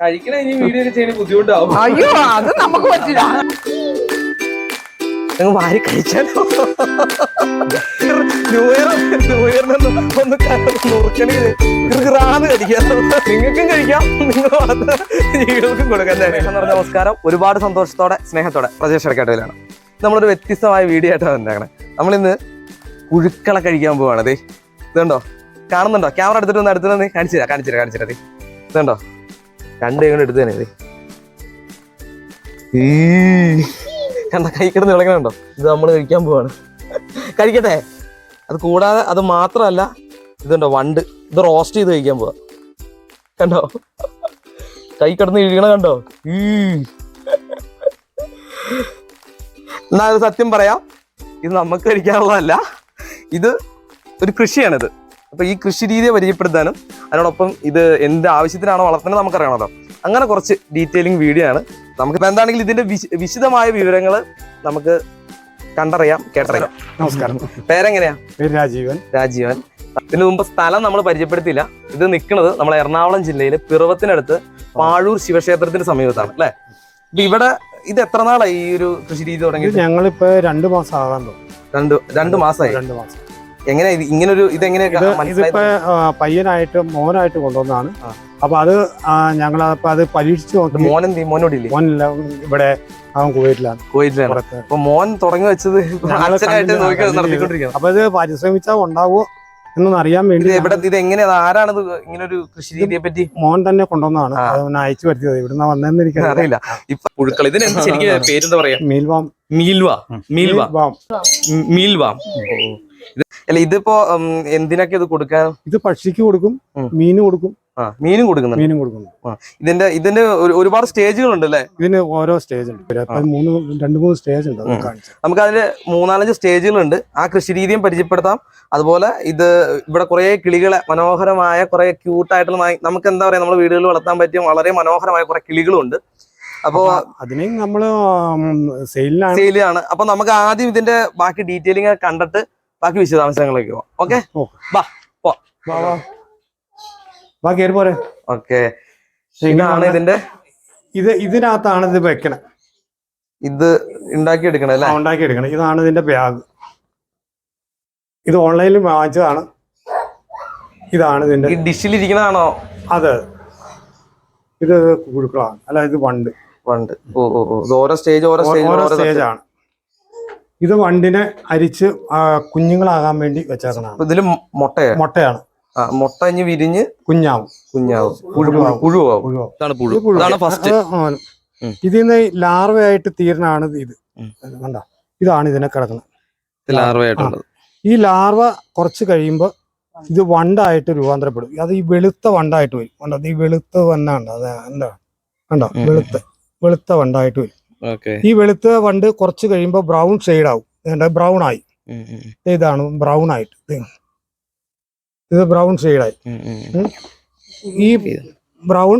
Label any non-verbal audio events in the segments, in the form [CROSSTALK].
കഴിക്കണ ഇനി വീഡിയോ ഒക്കെ ചെയ്യുന്ന ബുദ്ധിമുട്ടാവും. അയ്യോ അത് നമുക്ക് പറ്റില്ല. നിങ്ങൾ വാരി കഴിച്ചാലോ? ന്യൂ ഇയർ ന്യൂ ഇയറിനൊന്ന് ഒന്ന് നുറുക്കണെങ്കിൽ കൃറാന്ന് കഴിക്കാം. നിങ്ങൾക്കും കഴിക്കാം. നിങ്ങൾ ജീവികൾക്കും കൊടുക്കാൻ തന്നെ നമസ്കാരം. ഒരുപാട് സന്തോഷത്തോടെ സ്നേഹത്തോടെ പ്രജേഷ് ഇടക്കാട്ടയിലാണ് നമ്മളൊരു വ്യത്യസ്തമായ വീഡിയോ ആയിട്ടാണ് വന്നേക്കണേ. നമ്മളിന്ന് പുഴുക്കളെ കഴിക്കാൻ പോവാണ്. ദേ ഇതുണ്ടോ? കാണുന്നുണ്ടോ? ക്യാമറ എടുത്തിട്ട് ഒന്ന് അടുത്തു തന്നെ കാണിച്ചു തരാം കാണിച്ചു തരാം കാണിച്ചു തരാം. ഇതുണ്ടോ? രണ്ട് കൈ കൊണ്ട് എടുത്തു തന്നെ കണ്ട കൈ കിടന്ന് വിളക്കണുണ്ടോ ഇത് നമ്മൾ കഴിക്കാൻ പോവാണ്. കഴിക്കട്ടെ. അത് കൂടാതെ അത് മാത്രമല്ല ഇതുണ്ടോ വണ്ട്. ഇത് റോസ്റ്റ് ചെയ്ത് കഴിക്കാൻ പോവാ. കണ്ടോ? കൈ കിടന്ന് ഇഴിക്കണ കണ്ടോ? എന്നാ സത്യം പറയാം. ഇത് നമുക്ക് കഴിക്കാനുള്ളതല്ല. ഇത് ഒരു കൃഷിയാണിത്. അപ്പൊ ഈ കൃഷി രീതിയെ പരിചയപ്പെടുത്താനും അതിനോടൊപ്പം ഇത് എന്ത് ആവശ്യത്തിനാണോ വളർത്തുന്നത് നമുക്കറിയണമല്ലോ. അങ്ങനെ കുറച്ച് ഡീറ്റെയിലിംഗ് വീഡിയോ ആണ്. നമുക്ക് ഇപ്പൊ എന്താണെങ്കിലും ഇതിന്റെ വിശദമായ വിവരങ്ങൾ നമുക്ക് കണ്ടറിയാം കേട്ടറിയാം. നമസ്കാരം. പേരെങ്ങനെയാ? പേര് രാജീവൻ. രാജീവൻ. ഇതിനു മുമ്പ് സ്ഥലം നമ്മൾ പരിചയപ്പെടുത്തിയില്ല. ഇത് നിൽക്കുന്നത് നമ്മളെ എറണാകുളം ജില്ലയിലെ പിറവത്തിനടുത്ത് പാഴൂർ ശിവക്ഷേത്രത്തിന്റെ സമീപത്താണ് അല്ലെ? ഇപ്പൊ ഇവിടെ ഇത് എത്ര നാളായി ഈ ഒരു കൃഷി രീതി തുടങ്ങി ഞങ്ങളിപ്പോ രണ്ടു മാസം ആകാൻ രണ്ട് രണ്ട് മാസമായി. രണ്ടു മാസം. എങ്ങനെ ഇങ്ങനൊരു ഇതെങ്ങനെ ഇത് ഇതിപ്പോ പയ്യനായിട്ട് മോനായിട്ട് കൊണ്ടുവന്നാണ്. അപ്പൊ അത് ഞങ്ങൾ അപ്പൊ അത് പരീക്ഷിച്ച് നോക്കി. മോൻ? മോനോടില്ലേ മോനില്ല ഇവിടെ അവൻ കുവൈറ്റിലാണ്. കുവൈറ്റിലാണ്. അപ്പൊ മോൻ തുടങ്ങി വെച്ചത് അപ്പൊ ഇത് പരിശ്രമിച്ചാൽ ഉണ്ടാവുമോ എന്നൊന്ന് അറിയാൻ വേണ്ടി ഇവിടെ ഇത് എങ്ങനെയാ? ആരാണ് ഇത് ഇങ്ങനെ ഒരു കൃഷി രീതിയെ പറ്റി? മോൻ തന്നെ കൊണ്ടുവന്നാണ് അയച്ചു വരുത്തിയത്. ഇവിടുന്ന് വന്നതെന്ന് എനിക്ക് അറിയില്ല. ഇപ്പൊ പുഴുക്കൾ ഇതിന് ശരിക്കും പേരെന്താ പറയാ? മീൽവാം. മീൽവ. മീൽവ. മീൽവാം. അല്ല ഇതിപ്പോ എന്തിനൊക്കെ ഇത് കൊടുക്കാൻ? ഇത് പക്ഷിക്ക് കൊടുക്കും. മീന് കൊടുക്കും. മീനും കൊടുക്കുന്നു മീനും കൊടുക്കുന്നു ഇതിന്റെ ഇതിന്റെ ഒരുപാട് സ്റ്റേജുകൾ ഉണ്ട് അല്ലേ? ഇതിന് ഓരോ സ്റ്റേജ് ഉണ്ട്. മൂന്ന് രണ്ട് മൂന്ന് സ്റ്റേജ് ഉണ്ട് നമുക്ക് അതിന്റെ മൂന്നാലഞ്ച് സ്റ്റേജുകളുണ്ട്. ആ കൃഷി രീതിയും പരിചയപ്പെടുത്താം. അതുപോലെ ഇത് ഇവിടെ കുറെ കിളികളെ മനോഹരമായ കുറെ ക്യൂട്ടായിട്ടുള്ള നമുക്ക് എന്താ പറയാ നമ്മുടെ വീടുകളിൽ വളർത്താൻ പറ്റിയ വളരെ മനോഹരമായ കുറെ കിളികളുണ്ട്. അപ്പോ അതിനെ നമ്മൾ സെയിലിനാണ്. സെയിലാണ് അപ്പൊ നമുക്ക് ആദ്യം ഇതിന്റെ ബാക്കി ഡീറ്റെയിലിംഗ് കണ്ടിട്ട് ബാക്കി വിശദാംശങ്ങളിലേക്ക് പോവാം. ഓക്കെ. ബാക്കി കയറി പോരെ. ഓക്കെ ഇതാണ് ഇതിന്റെ ഇത് ഇതിനകത്താണ് ഇത് വെക്കണേ. ഇത് ഉണ്ടാക്കി എടുക്കണം അല്ലേ? ഉണ്ടാക്കി എടുക്കണം ഇതാണ് ഇതിന്റെ ബാഗ് ഇത് ഓൺലൈനിൽ വാങ്ങിച്ചതാണ്. ഇതാണ് ഇതിന്റെ ഡിഷിലിരിക്കണതാണോ? അത്. ഇത് കുഴുക്കളാണ് അല്ല ഇത് വണ്ട്. വണ്ട്. ഓ ഓ ഓരോ സ്റ്റേജ് ഓരോ സ്റ്റേജ് ഓരോ ഓരോ സ്റ്റേജ് ആണ്. ഇത് വണ്ടിനെ അരിച്ച് ആ, കുഞ്ഞുങ്ങളാകാൻ വേണ്ടി വെച്ചേക്കണം ഇതിൽ മുട്ടയാണ്. മുട്ടയാണ് മുട്ട ഇനി വിരിഞ്ഞ് കുഞ്ഞാവും. കുഞ്ഞാവും. പുഴുവാവും. ഫസ്റ്റ്. ഇതിൽ നിന്ന് ലാർവയായിട്ട് തീരണാണ് ഇത്. കണ്ട? ഇതാണ് ഇതിനെ കിടക്കുന്നത്. ലാർവയായിട്ടുള്ളത്. ഈ ലാർവ കുറച്ച് കഴിയുമ്പോൾ ഇത് വണ്ടായിട്ട് രൂപാന്തരപ്പെടും. അത് ഈ വെളുത്ത വണ്ടായിട്ട് വരും. കണ്ടോ? ഈ വെളുത്ത വണ്ണുണ്ട് അത് എന്താ? കണ്ടോ. വെളുത്ത. വെളുത്ത വണ്ടായിട്ട് വരും. ഈ വെളുത്ത വണ്ട് കുറച്ച് കഴിയുമ്പോൾ ബ്രൗൺ ഷെയ്ഡ് ആവും ബ്രൗൺ ആയി. ഇതാണ്. ബ്രൗൺ ആയിട്ട്. ഇത് ബ്രൗൺ ഷെയ്ഡായി. ഈ ബ്രൗൺ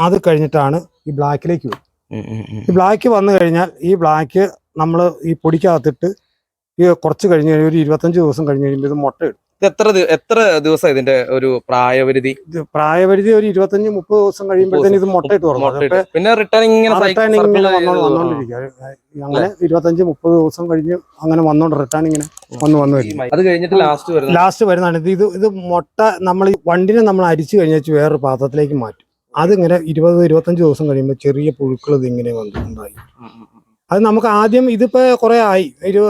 അത് കഴിഞ്ഞിട്ടാണ് ഈ ബ്ലാക്കിലേക്ക് വരും ഈ ബ്ലാക്ക് വന്നു കഴിഞ്ഞാൽ ഈ ബ്ലാക്ക് നമ്മൾ ഈ പൊടിക്കകത്തിട്ട് ഈ കുറച്ച് കഴിഞ്ഞ് കഴിഞ്ഞ് ഒരു ഇരുപത്തഞ്ച് ദിവസം കഴിഞ്ഞ് കഴിയുമ്പോൾ ഇത് മുട്ടയിടും ഇത് എത്ര എത്ര ദിവസം ഇതിന്റെ ഒരു പ്രായപരിധി? പ്രായപരിധി ഒരു ഇരുപത്തഞ്ച് മുപ്പത് ദിവസം കഴിയുമ്പോഴത്തേന് ഇത് മുട്ടയിട്ട് തുറന്നു പിന്നെ റിട്ടേൺ ഇങ്ങനെ റിട്ടേൺ ഇങ്ങനെ വന്നോണ്ടിരിക്കുക അങ്ങനെ ഇരുപത്തഞ്ച് മുപ്പത് ദിവസം കഴിഞ്ഞ് അങ്ങനെ വന്നോണ്ട് റിട്ടേൺ ഇങ്ങനെ വന്ന് വന്നു അത് കഴിഞ്ഞിട്ട് ലാസ്റ്റ് വരുന്നത്? ലാസ്റ്റ് വരുന്നതാണ്. ഇത് ഇത് മുട്ട നമ്മൾ വണ്ടിനെ നമ്മൾ അരിച്ചു കഴിഞ്ഞാൽ വേറൊരു പാത്രത്തിലേക്ക് മാറ്റും. അതിങ്ങനെ ഇരുപത് ഇരുപത്തഞ്ച് ദിവസം കഴിയുമ്പോൾ ചെറിയ പുഴുക്കൾ ഇതിങ്ങനെ ഇങ്ങനെ വന്ന് ഉണ്ടായി. അത് നമുക്ക് ആദ്യം ഇതിപ്പോ കുറെ ആയി. ഒരു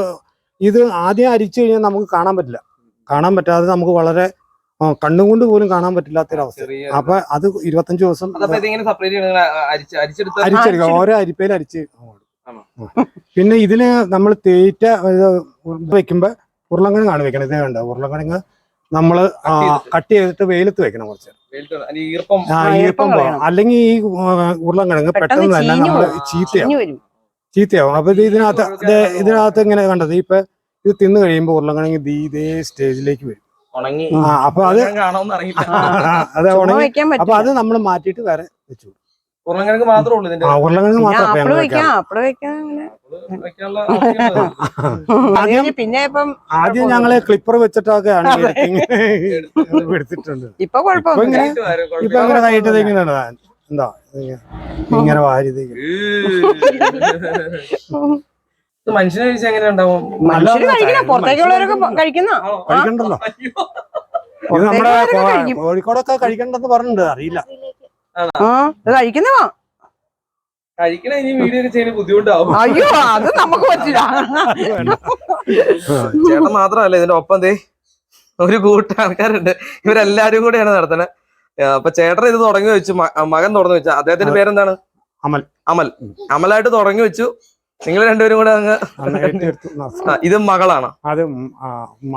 ഇത് ആദ്യം അരിച്ചു കഴിഞ്ഞാൽ നമുക്ക് കാണാൻ പറ്റില്ല. കാണാൻ പറ്റാതെ നമുക്ക് വളരെ കണ്ണുകൊണ്ട് പോലും കാണാൻ പറ്റില്ലാത്തൊരവസ്ഥ. അപ്പൊ അത് ഇരുപത്തഞ്ചു ദിവസം അരിച്ചെടുക്കുക ഓരോ അരിപ്പയിൽ അരിച്ച്? പിന്നെ ഇതിന് നമ്മൾ തേറ്റ വെക്കുമ്പോ വെക്കുമ്പോ ആണ് വെക്കണം ഇതേ വേണ്ട ഉരുളങ്കിഴങ്ങ് നമ്മൾ. കട്ട് ചെയ്തിട്ട്. വെയിലത്ത് വെക്കണം കുറച്ച്. ഈർപ്പം. ആ, ആ, ഈർപ്പം ഈർപ്പം അല്ലെങ്കിൽ ഈ ആ, ഉരുളങ്കിഴങ്ങ് പെട്ടെന്ന് തന്നെ നമ്മൾ. ചീത്തയാവും. ചീത്തയാവും. അപ്പൊ ഇതിനകത്ത് ഇതിനകത്ത് ഇങ്ങനെ കണ്ടത്? ഇപ്പൊ ഇത് തിന്നു കഴിയുമ്പോൾ ഉരുളങ്കിഴങ്ങ് ദീ ഇതേ സ്റ്റേജിലേക്ക് വരും. അപ്പൊ അത് അതെ ഉണങ്ങി അപ്പൊ അത് നമ്മൾ മാറ്റിയിട്ട് വേറെ വെച്ചു ഉരുളക്കിഴങ്ങ് മാത്രമേ ഉള്ളൂ ഇതിന്റെ മാത്രം പിന്നെ ഇപ്പം ആദ്യം ഞങ്ങൾ ക്ലിപ്പർ വെച്ചിട്ടൊക്കെയാണ് എടുത്തിട്ടുണ്ട്. ഇപ്പൊ ഇങ്ങനെ വരും, ഇപ്പൊ അങ്ങനെ കൈയിട്ടത് ഇങ്ങനെയാണ് എന്താ? ഇങ്ങനെ- ഇങ്ങനെ വാരി ഇങ്ങനെ. [LAUGHS] മനുഷ്യനെ കഴിച്ചാൽ എങ്ങനെ ഉണ്ടാവും? മനുഷ്യര് കഴിക്കുന്ന. പുറത്തേക്കുള്ളവരൊക്കെ കഴിക്കുന്നോ കഴിക്കണ്ടല്ലോ. ഇത് നമ്മുടെ കോഴിക്കോടൊക്കെ കഴിക്കണ്ടെന്ന് പറഞ്ഞിട്ടുണ്ട്. അറിയില്ല. ആ ഇത് കഴിക്കുന്നതാ കഴിക്കണ ഇനി വീഡിയോ ഒക്കെ ചെയ്യുന്ന ബുദ്ധിമുട്ടാവും. അയ്യോ അത് നമുക്ക് പറ്റില്ല. [LAUGHS] ചേട്ടൻ മാത്രമല്ല ഇതിന്റെ ഒപ്പം ദേ ഒരു കൂട്ട ആൾക്കാരുണ്ട്. ഇവരെല്ലാരും കൂടെയാണ് നടത്തണത് അപ്പൊ ചേട്ടൻ ഇത് തുടങ്ങി വെച്ചു. മകൻ തുടങ്ങി വെച്ചു. അദ്ദേഹത്തിന്റെ പേരെന്താണ്? അമൽ. അമൽ. അമലായിട്ട് തുടങ്ങി വെച്ചു. നിങ്ങൾ രണ്ടുപേരും കൂടെ അങ്ങ് ഇത് മകളാണ്? അത്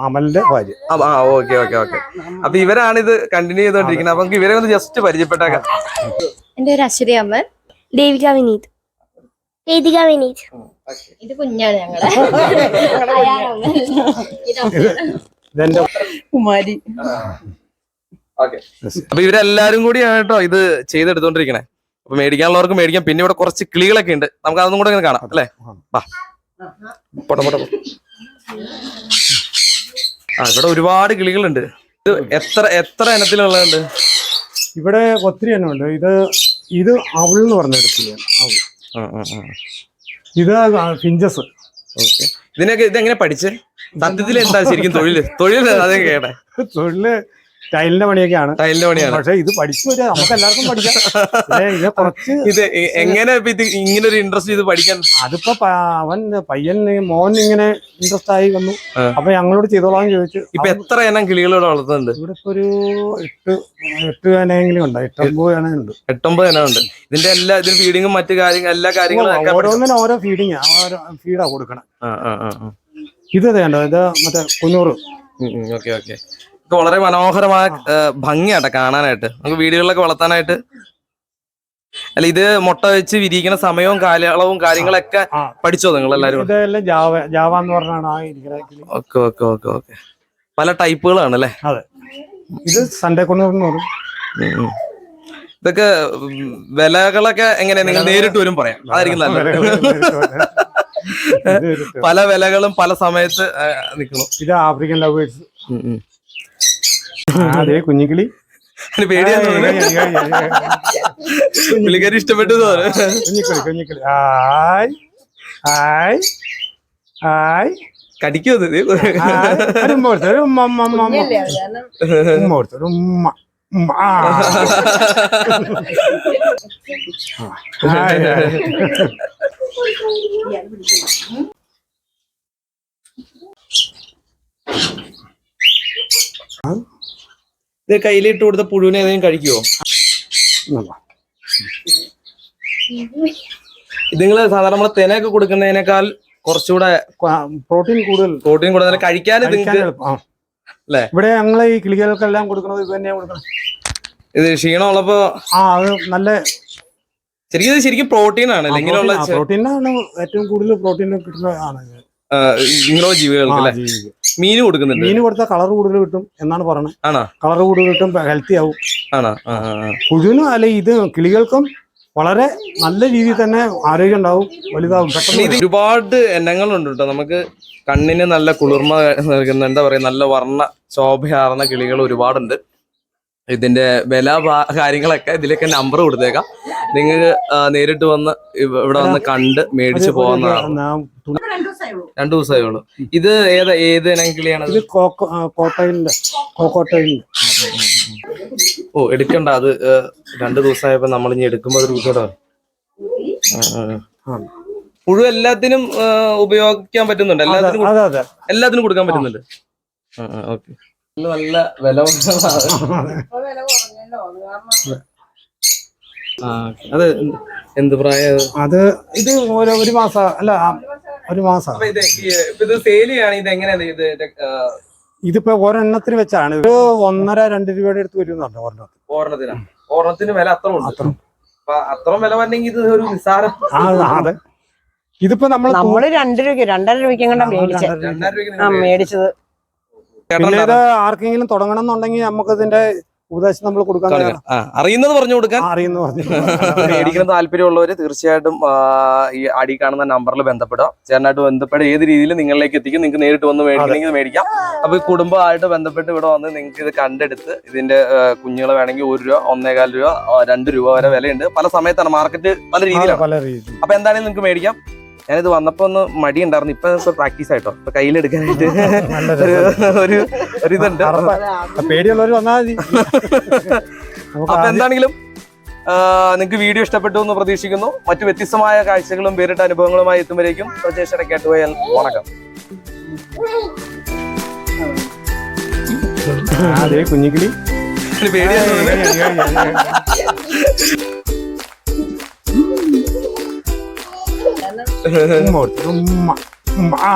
അമലിന്റെ ഭാര്യ. ആ ഓക്കെ ഓക്കെ ഓക്കെ. അപ്പൊ ഇവരാണ് ഇത് കണ്ടിന്യൂ ചെയ്തോണ്ടിരിക്കുന്നത്. അപ്പൊ ഇവരെ ഒന്ന് ജസ്റ്റ് പരിചയപ്പെട്ടേക്കാം. എന്റെ പേര് അശ്വതി അമ്മൻ ദേവിക വിനീത്. വേദിക വിനീത്. ഇത് കുഞ്ഞാണ് ഞങ്ങളെ. കുമാരി. ഓക്കെ അപ്പൊ ഇവരെല്ലാരും കൂടിയാണ് കേട്ടോ ഇത് ചെയ്തെടുത്തോണ്ടിരിക്കണേ. അപ്പൊ മേടിക്കാനുള്ളവർക്ക് മേടിക്കാം. പിന്നെ ഇവിടെ കുറച്ച് കിളികളൊക്കെ ഉണ്ട്. നമുക്ക് അതൊന്നും കൂടെ ഇങ്ങനെ കാണാം അല്ലേ? വാ. പോട്ടെ പോട്ടെ ആ ഇവിടെ ഒരുപാട് കിളികളുണ്ട്. ഇത് എത്ര എത്ര ഇനത്തിലുള്ളതുണ്ട്? ഇവിടെ ഒത്തിരി ഉണ്ട് ഇത് ഇത് അവൾ എന്ന് പറഞ്ഞെടുത്തില്ല അവൾ. ഇത് ഫിഞ്ചസ്. ഓക്കെ. ഇതിനൊക്കെ ഇതെങ്ങനെ പഠിച്ചേ? സത്യത്തിൽ എന്താ ശരിക്കും തൊഴിൽ തൊഴിൽ അതേ കേട്ടെ. തൊഴിൽ ടൈലിന്റെ പണിയൊക്കെയാണ്. ടൈലിന്റെ പണിയാണ്. പക്ഷെ ഇത് പഠിച്ചു വരിക നമുക്ക് എല്ലാവർക്കും പഠിക്കാം. ഇത് കുറച്ച് ഇത് എങ്ങനെ ഇങ്ങനെ ഒരു ഇൻട്രസ്റ്റ് ചെയ്ത് പഠിക്കാൻ? അതിപ്പോ അവൻ പയ്യൻ മോൻ ഇങ്ങനെ ഇൻട്രസ്റ്റ് ആയി വന്നു. അപ്പൊ ഞങ്ങളോട് ചെയ്തോളാം ചോദിച്ചു. ഇപ്പൊ എത്ര ഇനം കിളികളോട് വളർത്തുന്നുണ്ട്? ഇവിടെ ഇപ്പൊ ഒരു എട്ട് എട്ട് വേനെങ്കിലും ഉണ്ട്. എട്ടൊമ്പത് വേന ഉണ്ട്. എട്ടൊമ്പത് ഇനം ഉണ്ട്. ഇതിന്റെ എല്ലാ ഇതിന് ഫീഡിങ്ങും മറ്റു കാര്യങ്ങൾ എല്ലാ കാര്യങ്ങളും ഓരോന്നിനും ഓരോ ഫീഡിങ് ഓരോ ഫീഡാ കൊടുക്കണം. ഇത് വേണ്ട ഇത് മറ്റേ കുന്നൂറ് ഓക്കെ ഓക്കെ. വളരെ മനോഹരമായ ഭംഗിയാട്ട കാണാനായിട്ട്. നമുക്ക് വീടുകളിലൊക്കെ വളർത്താനായിട്ട്. അല്ല ഇത് മുട്ട വെച്ച് വിരിയിക്കുന്ന സമയവും കാലയളവും കാര്യങ്ങളൊക്കെ പഠിച്ചോ നിങ്ങൾ എല്ലാരും ഓക്കെ ഓക്കെ ഓക്കെ ഓക്കെ. പല ടൈപ്പുകളാണ് അല്ലേ ഇത് സൺഡേ. ഇതൊക്കെ വിലകളൊക്കെ എങ്ങനെയാ? നിങ്ങൾ നേരിട്ട് വരും പറയാം. അതായിരിക്കും നല്ലത്. [LAUGHS] പല വിലകളും പല സമയത്ത് നിക്കണം ഇത് ആഫ്രിക്കൻ ലവേഴ്സ്. അതെ കുഞ്ഞിക്കിളി? പുള്ളിക്കാരി ഇഷ്ടപ്പെട്ടു കുഞ്ഞിക്കിളി കുഞ്ഞിക്കിളി. ആയ് ആയ് ആയ്. കടിക്കും അത് ഉമ്മ കൊടുത്തു ഒരു ഉമ്മ ഉമ്മ ഉമ്മ ഉമ്മ. കൊടുത്തു ഒരു. ഇത് കയ്യിലിട്ട് കൊടുത്ത പുഴുവിനെ ഏതെങ്കിലും കഴിക്കുവോ. ഇത് നിങ്ങൾ സാധാരണ നമ്മൾ തെനയൊക്കെ കൊടുക്കുന്നതിനേക്കാൾ കുറച്ചുകൂടെ പ്രോട്ടീൻ കൂടുതൽ പ്രോട്ടീൻ കൂടുതൽ കഴിക്കാൻ നിങ്ങൾക്ക്. അല്ലേ? ഇവിടെ ഞങ്ങൾ ഈ കിളികൾക്കെല്ലാം കൊടുക്കുന്നത് ഇത് തന്നെയാ കൊടുക്കണം ഇത് ക്ഷീണമുള്ളപ്പോ ആ അത് നല്ല ശരിക്കും ശരിക്കും പ്രോട്ടീൻ ആണ്? ഇങ്ങനെയുള്ള പ്രോട്ടീനാണ് ഏറ്റവും കൂടുതൽ പ്രോട്ടീൻ കിട്ടുന്ന ഇങ്ങനെയുള്ള ജീവികൾക്ക് അല്ലെ. മീൻ കൊടുക്കുന്നുണ്ട്. മീന് കൊടുത്താൽ കളർ കൂടുതൽ കിട്ടും. എന്നാണ് പറയുന്നത് ആണോ? കളർ കൂടുതൽ കിട്ടും ഹെൽത്തി ആവും. ആണോ. പുഴുവിനും അല്ലെ ഇത് കിളികൾക്കും വളരെ നല്ല രീതിയിൽ തന്നെ ആരോഗ്യം ഉണ്ടാവും വലുതാവും പെട്ടെന്ന് ഒരുപാട് എണ്ണങ്ങളുണ്ട് കേട്ടോ. നമുക്ക് കണ്ണിന് നല്ല കുളിർമ നൽകുന്ന എന്താ പറയാ നല്ല വർണ ശോഭയാർന്ന കിളികൾ ഒരുപാടുണ്ട്. ഇതിന്റെ വില കാര്യങ്ങളൊക്കെ ഇതിലൊക്കെ നമ്പർ കൊടുത്തേക്കാം. നിങ്ങൾ നേരിട്ട് വന്ന് ഇവ- ഇവിടെ വന്ന് കണ്ട് മേടിച്ച് പോകുന്നതാണ് രണ്ടു ദിവസമേ ഉള്ളൂ. ഇത് ഏതാ ഏത് ഇനം കിളിയാണ് ഇത് കോക്കോ ആ, ഓ എടുക്കണ്ട. അത് രണ്ടു ദിവസമായപ്പോ നമ്മൾ ഇനി എടുക്കുമ്പോ ഒരു ദിവസം. പുഴു എല്ലാത്തിനും ഉപയോഗിക്കാൻ പറ്റുന്നുണ്ട്. എല്ലാത്തിനും അതെ അതെ. എല്ലാത്തിനും കൊടുക്കാൻ പറ്റുന്നുണ്ട്. ഓക്കെ. നല്ല വില. അത് എന്ത്- പ്രായം അത്? ഇത് ഒരു ഒരു മാസം അല്ല ഒരു മാസം. ഇത് ഈ- ഇപ്പൊ ഇത് സെയിൽ ചെയ്യാണ് ഇത് എങ്ങനെയാണ് ഇത്? ഇത്, ഇതിപ്പോ ഒരെണ്ണത്തിന് വെച്ചാണ്. ഒരു ഒന്നര രണ്ട് രൂപയുടെ അടുത്ത് വരുന്നുണ്ട് ഒരെണ്ണത്തിന്. ഓർണത്തിനാ ഓർണത്തിന് വില അത്ര ഉണ്ട്. അത്ര അത്രയും വില ഇത് ഒരു നിസ്സാരം ആ അതെ ഇതിപ്പോ നമ്മൾ നമ്മൾ രണ്ട് രൂപ രണ്ടര രൂപയ്ക്ക് കണ്ടാ മേടിച്ചത് രണ്ടായിരം രൂപയ്ക്ക് ആ മേടിച്ചത്. ചേട്ടൻ പിന്നെ ഇത് ആർക്കെങ്കിലും തുടങ്ങണം എന്നുണ്ടെങ്കിൽ നമുക്ക് ഇതിന്റെ ഉപദേശം നമ്മൾ കൊടുക്കാൻ അറിയുന്നത് പറഞ്ഞു കൊടുക്കാൻ? അറിയുന്നു പറഞ്ഞു മേടിക്കുന്ന തീർച്ചയായിട്ടും ഈ അടി കാണുന്ന നമ്പറിൽ ബന്ധപ്പെടുക. ചേട്ടനായിട്ട് ബന്ധപ്പെട്ട് ഏത് രീതിയിൽ നിങ്ങളിലേക്ക് എത്തിക്കും നിങ്ങൾക്ക് നേരിട്ട് വന്ന് മേടിക്കണമെങ്കിൽ മേടിക്കാം. അപ്പൊ ഈ കുടുംബമായിട്ട് ബന്ധപ്പെട്ട് ഇവിടെ വന്ന് നിങ്ങൾക്ക് ഇത് കണ്ടെടുത്ത് ഇതിന്റെ കുഞ്ഞുങ്ങൾ കുഞ്ഞുങ്ങളെ വേണമെങ്കിൽ ഒരു രൂപ ഒന്നേകാൽ രൂപ രണ്ട് രൂപ വരെ വിലയുണ്ട്. പല സമയത്താണ് മാർക്കറ്റ് പല രീതിയിലാണ്. അപ്പൊ എന്താണെങ്കിലും നിങ്ങൾക്ക് മേടിക്കാം. ഞാനിത് വന്നപ്പോ ഒന്ന് മടി ഉണ്ടായിരുന്നു ഇപ്പൊ പ്രാക്ടീസ് ആയിട്ടോ? ഇപ്പൊ കയ്യിലെടുക്കാനായിട്ട് ഒരു ഒരു ഇതുണ്ട് പേടിയുള്ളവർ വന്നാൽ മതി. അപ്പൊ എന്താണെങ്കിലും നിങ്ങൾക്ക് വീഡിയോ ഇഷ്ടപ്പെട്ടു എന്ന് പ്രതീക്ഷിക്കുന്നു. മറ്റു വ്യത്യസ്തമായ കാഴ്ചകളും വേറിട്ട അനുഭവങ്ങളുമായി എത്തുമ്പോഴേക്കും പ്രജേഷ് ഇടയ്ക്കാട്ട് പോയാൽ വണക്കം. ആ, ദേ കുഞ്ഞിക്കിളി ഒരു പേടിയാന്ന് തോന്നുന്നു. ഉമ്മ കൊടുത്തു. ഉമ്മ ഉമ്മ ആ